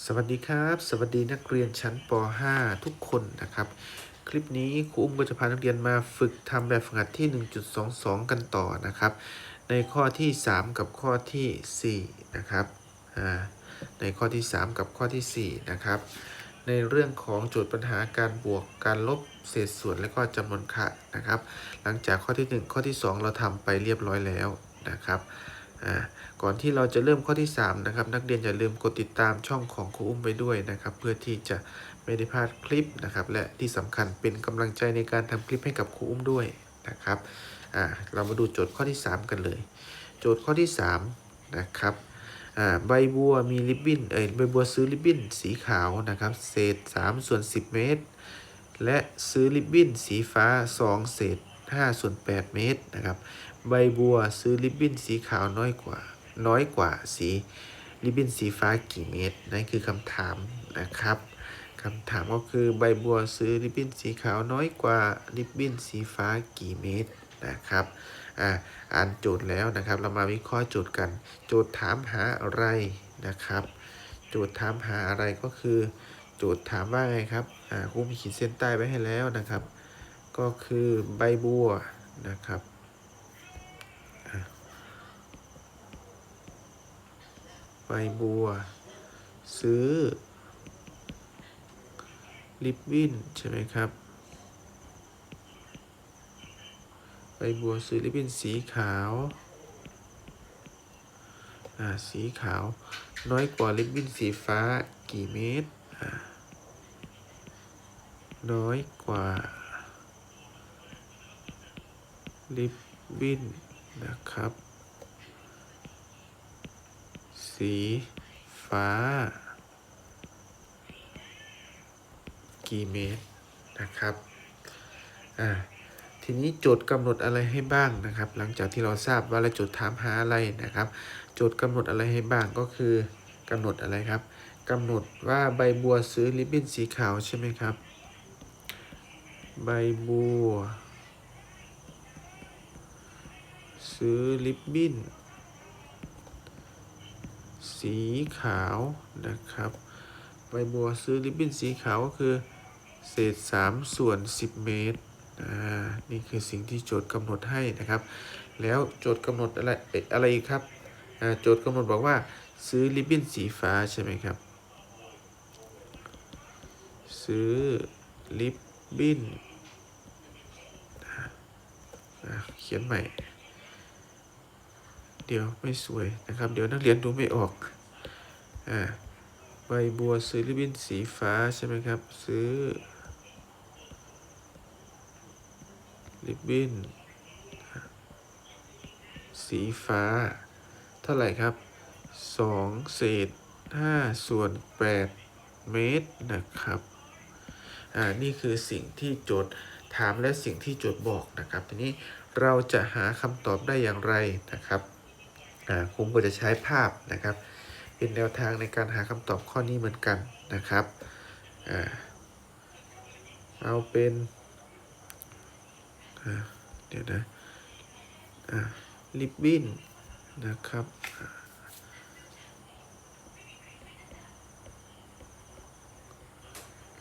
สวัสดีครับ สวัสดีนักเรียนชั้นป .5 ทุกคนนะครับ คลิปนี้ครูอุ้มก็จะพานักเรียนมาฝึกทำแบบฝึกหัดที่ 1.22 กันต่อนะครับ ในข้อที่ 3 กับข้อที่ 4 นะครับในข้อที่ 3 กับข้อทีสี่4 นะครับ ในเรื่องของโจทย์ปัญหาการบวกการลบเศษส่วนและก็จำนวนค่านะครับ หลังจากข้อที่ 1 ข้อที่ 2 เราทำไปเรียบร้อยแล้วนะครับ อ่าก่อนที่เราจะเริ่มข้อที่3นะครับนักเรียนอย่าลืมกดติดตามช่องของครูอุ้มไปด้วยนะครับ เพื่อที่จะไม่ได้พลาดคลิปนะครับ และที่สำคัญเป็นกำลังใจในการทำคลิปให้กับครูอุ้มด้วยนะครับอ่าเรามาดูโจทย์ข้อที่ 3 กันเลย โจทย์ข้อที่3นะครับอ่าใบบัวมีริบบิ้นเอ้ยใบบัวซื้อริบบิ้นสีขาวนะครับเศษ3ส่วน10 เมตร และซื้อริบบิ้นสีฟ้า 2 เศษ5ส่วน8เมตรนะครับ ใบบัวซื้อริบบิ้นสีขาวน้อยกว่า น้อยกว่าสีริบบิ้นสีฟ้ากี่เมตรนั่นคือคำถามนะครับคำถามก็คือใบบัวซื้อริบบิ้นสีขาวน้อยกว่าริบบิ้นสีฟ้ากี่เมตรนะครับอ่าอ่านโจทย์แล้วนะครับ เรามาวิเคราะห์โจทย์กัน โจทย์ถามหาอะไรนะครับ โจทย์ถามหาอะไรก็คือ โจทย์ถามว่าไงครับอ่าครูมีขีดเส้นใต้ไว้ให้แล้วนะครับ ก็คือใบบัวนะครับ ใบบัว ซื้อริบบินใช่ไหมครับ ใบบัวซื้อริบบินสีขาว อ่า สีขาว น้อยกว่าริบบินสีฟ้ากี่เมตร อ่า น้อยกว่าริบบินนะครับ สี ฟ้า กี่เมตรนะครับอ่าทีนี้โจทย์กำหนดอะไรให้บ้างนะครับ หลังจากที่เราทราบว่าเราโจทย์ถามหาอะไรนะครับ โจทย์กำหนดอะไรให้บ้างก็คือกำหนดอะไรครับกำหนดว่าใบบัวซื้อริบบิ้นสีขาวใช่ไหมครับ ใบบัว ซื้อริบบิ้น สีขาวนะครับ ใบบัวซื้อริบบิ้นสีขาวก็คือ เศษ 3 ส่วน 10 เมตรอ่านี่คือสิ่งที่โจทย์กำหนดให้นะครับ แล้วโจทย์กำหนดอะไรอะไรอีกครับอ่าโจทย์กำหนดบอกว่าซื้อริบบิ้นสีฟ้าใช่ไหมครับ ซื้อริบบิ้นเขียนใหม่ เดี๋ยวไม่สวยนะครับ เดี๋ยวนักเรียนดูไม่ออกอ่าใบบัวซื้อริบบิ้นสีฟ้าใช่ไหมครับ ซื้อริบบิ้นสีฟ้า เท่าไหร่ครับสองเศษห้าส่วนแปดเมตรนะครับอ่านี่คือสิ่งที่โจทย์ถามและสิ่งที่โจทย์บอกนะครับ ทีนี้เราจะหาคำตอบได้อย่างไรนะครับ อ่าครูก็จะใช้ภาพนะครับ เป็นแนวทางในการหาคำตอบข้อนี้เหมือนกันนะครับเอาเป็นเดี๋ยวนะลิบบิ้นนะครับ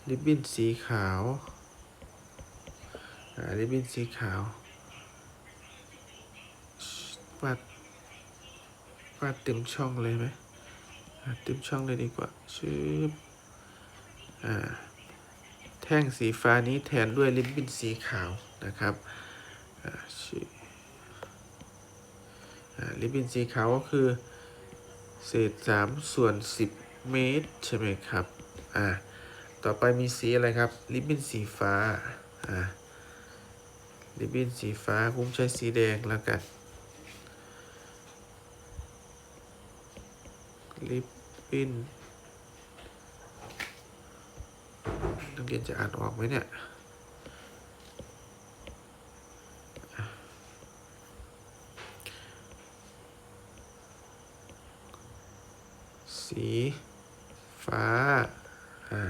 ลิบบิ้นสีขาวลิบบิ้นสีขาวาด วาดเต็มช่องเลยไหมเต็มช่องเลยดีกว่าชืบอ่าแท่งสีฟ้านี้แทนด้วยริบบิ้นสีขาวนะครับริบบิ้นสีขาวก็คือเศษสามส่วนสิบเมตร ใช่ไหมครับ อ่า ต่อไปมีสีอะไรครับ ริบบิ้นสีฟ้า อ่า ริบบิ้นสีฟ้าผมใช้สีแดงแล้วกัน ลิปปินนักเรียนจะอ่านออกไหมเนี่ยสีฟ้าอ่า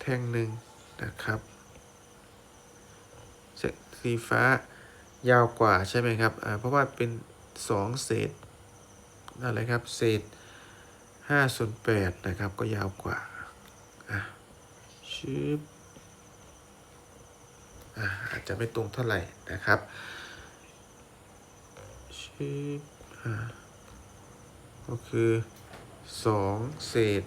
แท่งหนึ่งนะครับสสีฟ้ายาวกว่าใช่ไหมครับอ่าเพราะว่าเป็นสองเศษ อะไรครับ เศษห้าส่วนแปดนะครับ ก็ยาวกว่าอะชืบอะอาจจะไม่ตรงเท่าไหร่นะครับชืบอะก็คือสองเศษ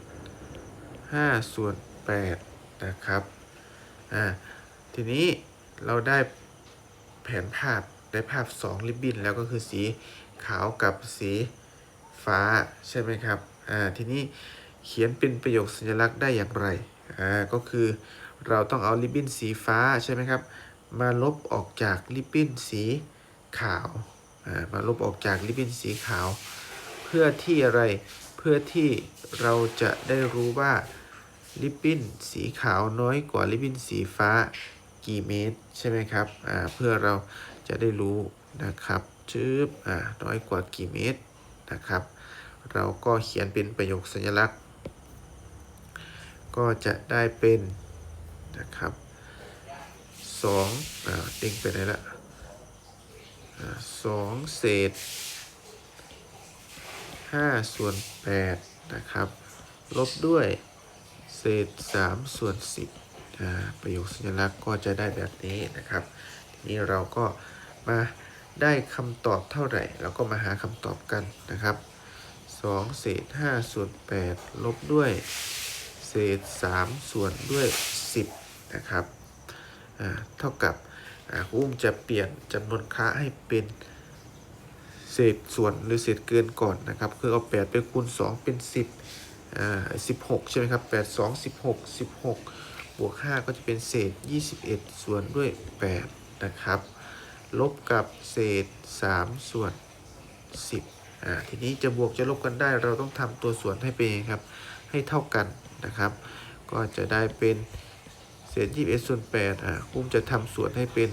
ห้าส่วนแปดนะครับอะทีนี้เราได้แผนภาพได้ภาพสองริบบิ้นแล้วก็คือสีขาวกับสี ฟ้าใช่ไหมครับอ่าทีนี้เขียนเป็นประโยคสัญลักษณ์ได้อย่างไรอ่าก็คือเราต้องเอาริบบิ้นสีฟ้าใช่ไหมครับ มาลบออกจากริบบิ้นสีขาวอ่ามาลบออกจากริบบิ้นสีขาว เพื่อที่อะไรเพื่อที่เราจะได้รู้ว่าริบบิ้นสีขาวน้อยกว่าริบบิ้นสีฟ้ากี่เมตรใช่ไหมครับอ่าเพื่อเราจะได้รู้นะครับชืบอ่าน้อยกว่ากี่เมตร นะครับ เราก็เขียนเป็นประโยคสัญลักษณ์ ก็จะได้เป็นนะครับสองอ่าเด้งไปไหนละสองเศษห้าส่วนแปดนะครับ ลบด้วยเศษสามส่วนสิบประโยคสัญลักษณ์ก็จะได้แบบนี้นะครับ ทีนี้เราก็มา ได้คำตอบเท่าไหร่เราก็มาหาคำตอบกันนะครับ2เศษ5ส่วน8ลบด้วยเศษ 3 ส่วนด้วย 10 นะครับเท่ากับอ่าครูอุ้มจะเปลี่ยนจำนวนค่าให้เป็นเศษส่วนหรือเศษเกินก่อนนะครับ คือเอา 8 ไปคูณ 2 เป็น 10อ่า16 ใช่ไหมครับ 8 2 16 16 บวก 5 ก็จะเป็นเศษ 21 ส่วนด้วย 8 นะครับ ลบกับเศษ 3 ส่วน 10อ่าทีนี้จะบวกจะลบกันได้เราต้องทำตัวส่วนให้เป็นครับ ให้เท่ากันนะครับ ก็จะได้เป็นเศษ21ส่วน8อ่าคุ้มจะทำส่วนให้เป็น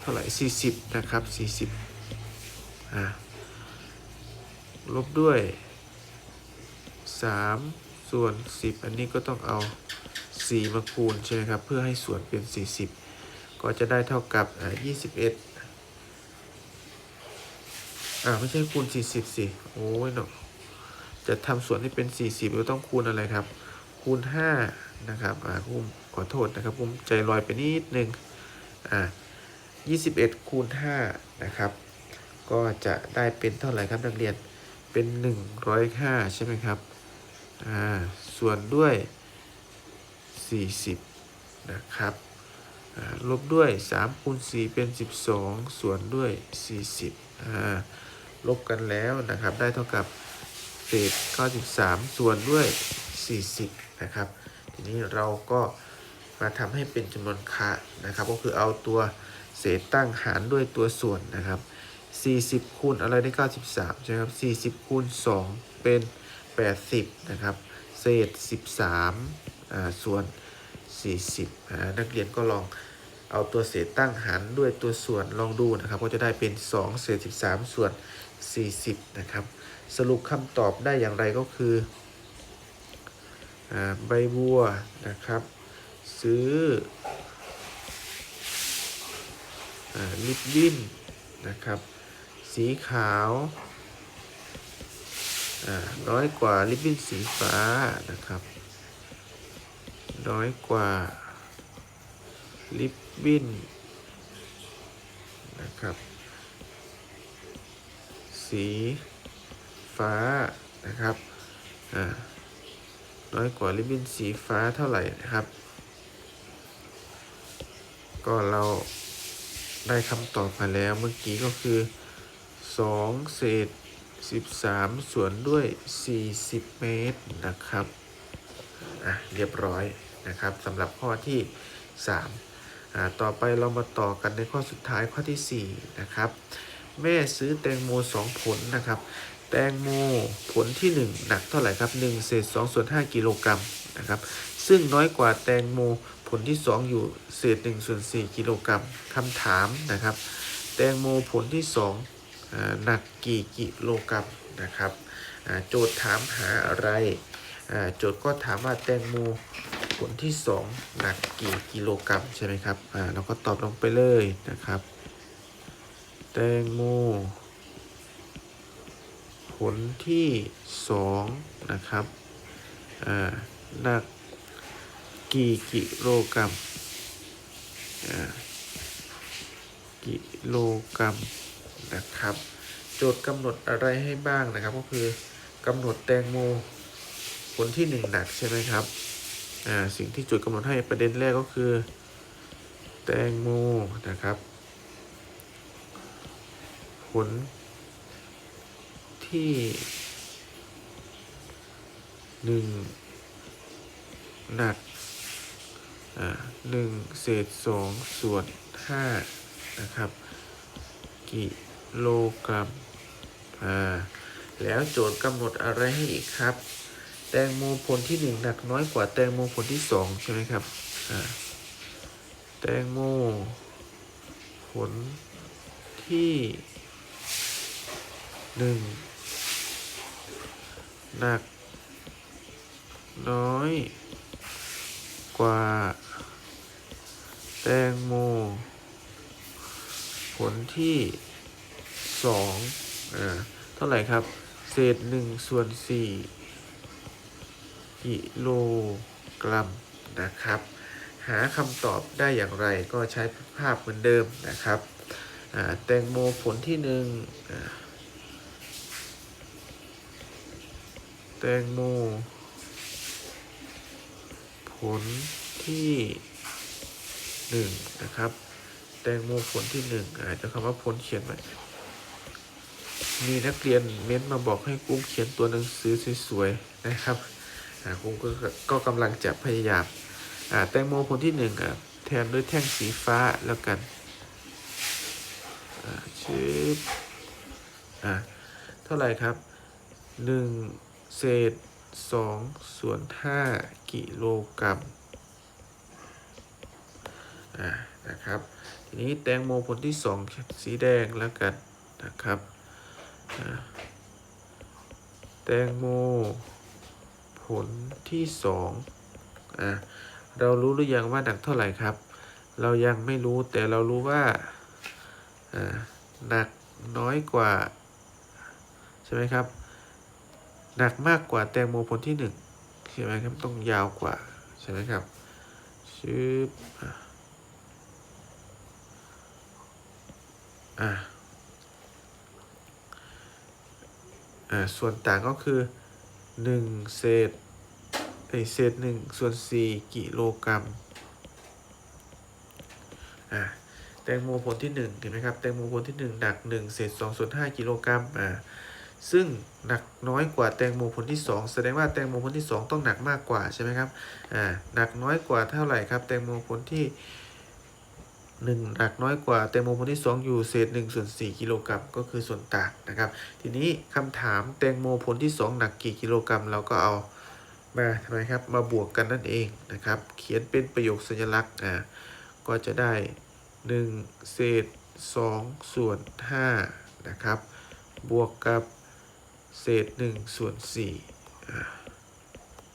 เท่าไหร่ 40 นะครับ 40อ่าลบด้วย 3 ส่วน 10 อันนี้ก็ต้องเอา 4 มาคูณใช่ไหมครับ เพื่อให้ส่วนเป็น 40 ก็จะได้เท่ากับอ่า21อ่าไม่ใช่คูณ40สิโอ้ยเนาะจะทำส่วนให้เป็น40เราต้องคูณอะไรครับ คูณ5นะครับอ่าผมขอโทษนะครับผมใจลอยไปนิดนึงอ่า21คูณ5นะครับ ก็จะได้เป็นเท่าไหร่ครับนักเรียนเป็น105ใช่ไหมครับอ่าส่วนด้วย40นะครับ ลบด้วย3คูณ4เป็น 12 ส่วนด้วย 40 ลบกันแล้วนะครับ ได้เท่ากับเศษ93 ส่วนด้วย 40 นะครับ ทีนี้เราก็มาทำให้เป็นจำนวนคะนะครับ ก็คือเอาตัวเศษตั้งหารด้วยตัวส่วนนะครับ 40 คูณอะไรได้ 93 ใช่ไหมครับ 40 คูณ 2 เป็น 80 นะครับ เศษ 13อ่าส่วน 40อ่านักเรียนก็ลองเอาตัวเศษตั้งหารด้วยตัวส่วนลองดูนะครับ ก็จะได้เป็น 2 เศษ 13 ส่วน 40 นะครับ สรุปคำตอบได้อย่างไรก็คืออใบบัวนะครับ ซื้ออลิปบิ้นนะครับ สีขาวน้อยกว่าลิปบิ้นสีฟ้านะครับ น้อยกว่า ลิปบินนะครับ สีฟ้านะครับอ่าน้อยกว่าริบบิ้นสีฟ้าเท่าไหร่นะครับ ก็เราได้คำตอบมาแล้วเมื่อกี้ก็คือ 2 เศษ 13 ส่วนด้วย 40 เมตรนะครับ อะ เรียบร้อย นะครับสำหรับข้อที่3ต่อไปเรามาต่อกันในข้อสุดท้ายข้อที่4นะครับแม่ซื้อแตงโม 2 ผลนะครับ แตงโมผลที่ 1 หนักเท่าไหร่ครับ1เศษ2ส่วน5กิโลกรัมนะครับซึ่งน้อยกว่าแตงโมผลที่ 2 อยู่เศษ1ส่วน4กิโลกรัมคำถามนะครับ แตงโมผลที่2อ่าหนักกี่กิโลกรัมนะครับโจทย์ถามหาอะไรโจทย์ก็ถามว่าแตงโม ผลที่ 2 หนักกี่กิโลกรัมใช่ไหมครับ อ่าเราก็ตอบลงไปเลยนะครับ แตงโม ผลที่สองนะครับ อ่า หนักกี่กิโลกรัม อ่า กิโลกรัมนะครับ โจทย์กำหนดอะไรให้บ้างนะครับ ก็คือกำหนดแตงโมผลที่หนึ่งหนักใช่ไหมครับ อ่าสิ่งที่โจทย์กำหนดให้ประเด็นแรกก็คือ แตงโมนะครับ ผลที่หนึ่งหนักหนึ่งเศษสองส่วนห้านะครับ กิโลกรัม แล้วโจทย์กำหนดอะไรให้อีกครับ แตงโมผลที่หนึ่งหนักน้อยกว่าแตงโมผลที่สองใช่ไหมครับแตงโมผลที่หนึ่งหนัก น้อย กว่า แตงโม ผลที่สองอ่าเท่าไหร่ครับ เศษหนึ่งส่วนสี่ กิโลกรัมนะครับ หาคำตอบได้อย่างไรก็ใช้ภาพเหมือนเดิมนะครับแตงโมผลที่หนึ่งแตงโมผลที่หนึ่งนะครับ แตงโมผลที่หนึ่งอาจจะคำว่าผลเขียนไว้มีนักเรียนเม้นมาบอกให้กุ้งเขียนตัวหนังสือสวยๆนะครับ อ่ากุ้งก็ก็กำลังจะพยายามแตงโมผลที่หนึ่งแทนด้วยแท่งสีฟ้าแล้วกันชืบอ่าเท่าไหร่ครับหนึ่งเศษสองส่วนห้ากิโลกรัมอ่านะครับ ทีนี้แตงโมผลที่สองสีแดงแล้วกันนะครับแตงโม ลที่สองอ่าเรารู้หรือยังว่าหนักเท่าไหร่ครับ เรายังไม่รู้แต่เรารู้ว่าอ่าหนักน้อยกว่า ใช่ไหมครับ หนักมากกว่าแตงโมผลที่หนึ่งใช่ไหมครับต้องยาวกว่า ใช่ไหมครับชืบอะอ่าอ่าส่วนต่างก็คือ หนึ่งเศษไอเศษหนึ่งส่วนสี่กิโลกรัมอ่าแตงโมผลที่หนึ่งเห็นไหมครับแตงโมผลที่หนึ่งหนักหนึ่งเศษสองส่วนห้ากิโลกรัมอ่าซึ่งหนักน้อยกว่าแตงโมผลที่สองแสดงว่าแตงโมผลที่สองต้องหนักมากกว่าใช่ไหมครับอ่าหนักน้อยกว่าเท่าไหร่ครับ แตงโมผลที่ หนึ่งหนักน้อยกว่าแตงโมผลที่สองอยู่เศษหนึ่งส่วนสี่กิโลกรัมก็คือส่วนต่างนะครับ ทีนี้คำถามแตงโมผลที่สองหนักกี่กิโลกรัมเราก็เอามาทำไมครับมาบวกกันนั่นเองนะครับ เขียนเป็นประโยคสัญลักษณ์อ่าก็จะได้หนึ่งเศษสองส่วนห้านะครับบวกกับเศษหนึ่งส่วนสี่อ่า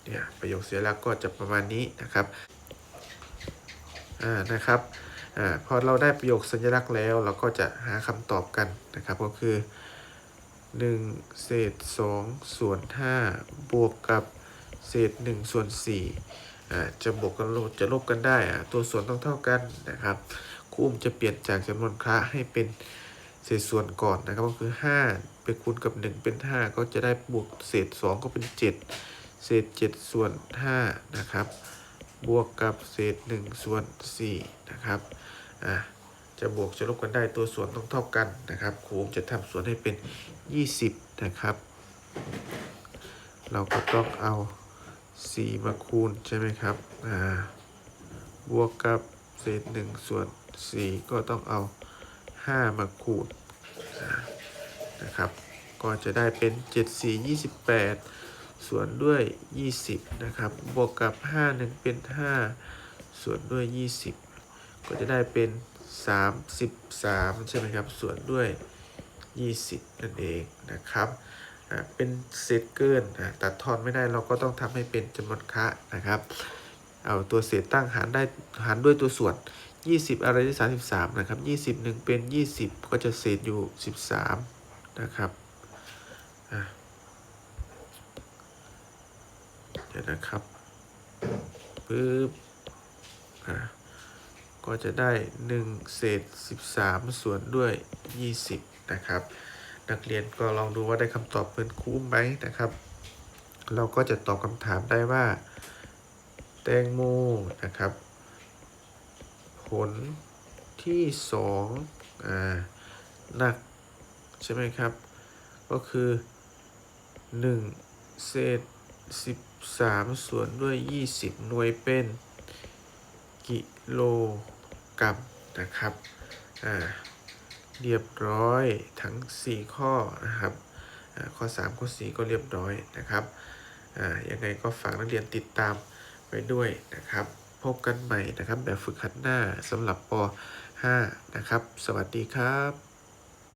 เนี่ยประโยคสัญลักษณ์ก็จะประมาณนี้นะครับอ่านะครับ อ่าพอเราได้ประโยคสัญลักษณ์แล้ว เราก็จะหาคำตอบกันนะครับก็คือ 1 เศษ 2 ส่วน 5 บวกกับเศษ 1 ส่วน4อ่าจะบวกกันลบจะลบกันได้อ่าตัวส่วนต้องเท่ากันนะครับคูมจะเปลี่ยนจากจำนวนคละให้เป็นเศษส่วนก่อนนะครับก็คือ 5 ไปคูณกับ 1 เป็น 5 ก็จะได้บวกเศษ 2 ก็เป็น 7 เศษ 7 ส่วน5นะครับ บวกกับเศษ1ส่วน4นะครับอะจะบวกจะลบกันได้ตัวส่วนต้องเท่ากันนะครับครูจะทำส่วนให้เป็น 20 นะครับ เราก็ต้องเอา 4 มาคูณใช่ไหมครับอ่าบวกกับเศษ1ส่วน4ก็ต้องเอา 5 มาคูณนะครับ ก็จะได้เป็น 7 4 28 ส่วนด้วย 20 นะครับ บวกกับ 5 1 เป็น 5 ส่วนด้วย 20 ก็จะได้เป็น 33 ใช่ไหมครับ ส่วนด้วย 20 นั่นเองนะครับเป็นเศษเกินตัดทอนไม่ได้เราก็ต้องทำให้เป็นจำนวนคะนะครับ เอาตัวเศษตั้งหารได้หารด้วยตัวส่วน 20 อะไรได้33 นะครับ 20 1 เป็น 20 ก็จะเศษอยู่ 13 นะครับอะเดี๋ยวนะครับปึ๊บอะก็จะได้ 1 เศษ 13 ส่วนด้วย 20 นะครับ นักเรียนก็ลองดูว่าได้คำตอบเหมือนครูอุ้มไหมนะครับ เราก็จะตอบคำถามได้ว่า แตงโมนะครับ ผลที่สองอ่าหนัก ใช่ไหมครับ ก็คือ 1 เศษ 3 ส่วนด้วย 20 หน่วยเป็น กิโลกรัมนะครับ อ่า เรียบร้อยทั้ง 4 ข้อนะครับอ่าข้อ 3 ข้อ 4 ก็เรียบร้อยนะครับ อ่า ยังไงก็ฝากนักเรียนติดตามไปด้วยนะครับ พบกันใหม่นะครับ แบบฝึกหัดหน้าสำหรับป .5 นะครับ สวัสดีครับ